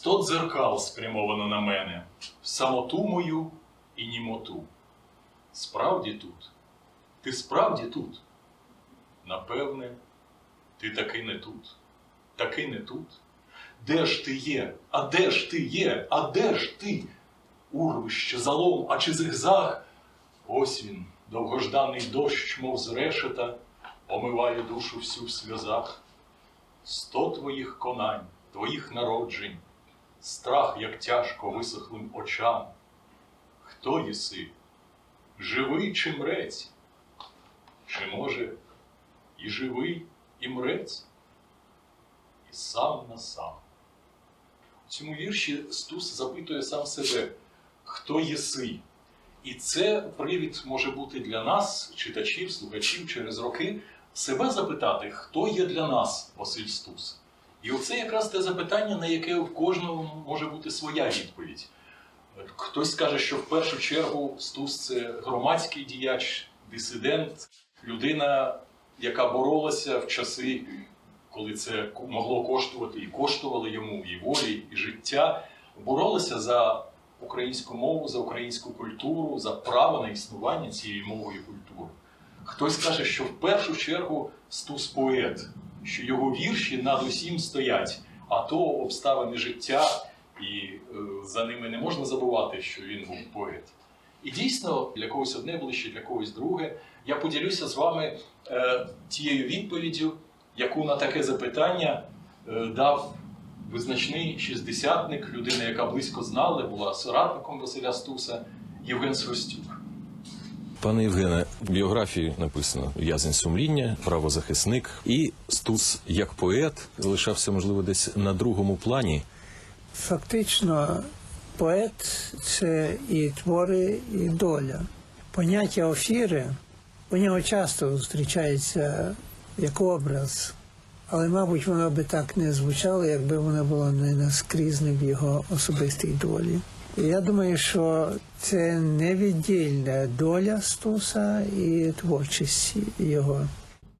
Сто дзеркал спрямовано на мене, в самоту мою і німоту. Справді тут? Ти справді тут? Напевне, ти таки не тут. Таки не тут. Де ж ти є? А де ж ти є? А де ж ти? Урвище, залом, а чи зигзаг? Ось він, довгожданий дощ, мов з решета, омиває душу всю в сльозах. Сто твоїх конань, твоїх народжень, страх, як тяжко висохлим очам. Хто єси? Живий чи мрець? Чи може і живий, і мрець? І сам на сам. У цьому вірші Стус запитує сам себе, хто єси? І це привід може бути для нас, читачів, слухачів через роки, себе запитати, хто є для нас Василь Стус. І оце якраз те запитання, на яке в кожного може бути своя відповідь. Хтось скаже, що в першу чергу Стус це громадський діяч, дисидент, людина, яка боролася в часи, коли це могло коштувати і коштувало йому і волі, і життя, боролася за українську мову, за українську культуру, за право на існування цієї мови і культури. Хтось каже, що в першу чергу Стус поет, що його вірші над усім стоять, а то обставини життя, і е, за ними не можна забувати, що він був поет. І дійсно, для когось одне ближче, для когось друге. Я поділюся з вами е, тією відповіддю, яку на таке запитання е, дав визначний шістдесятник, людина, яка близько знала, була соратником Василя Стуса, Євген Сростюк. Пане Євгене, в біографії написано в'язень сумління, правозахисник і Стус як поет залишався, можливо, десь на другому плані. Фактично, поет це і твори, і доля. Поняття офіри у нього часто зустрічається як образ, але, мабуть, воно би так не звучало, якби воно було не наскрізне в його особистій долі. Я думаю, що це невіддільна доля Стуса і творчість його.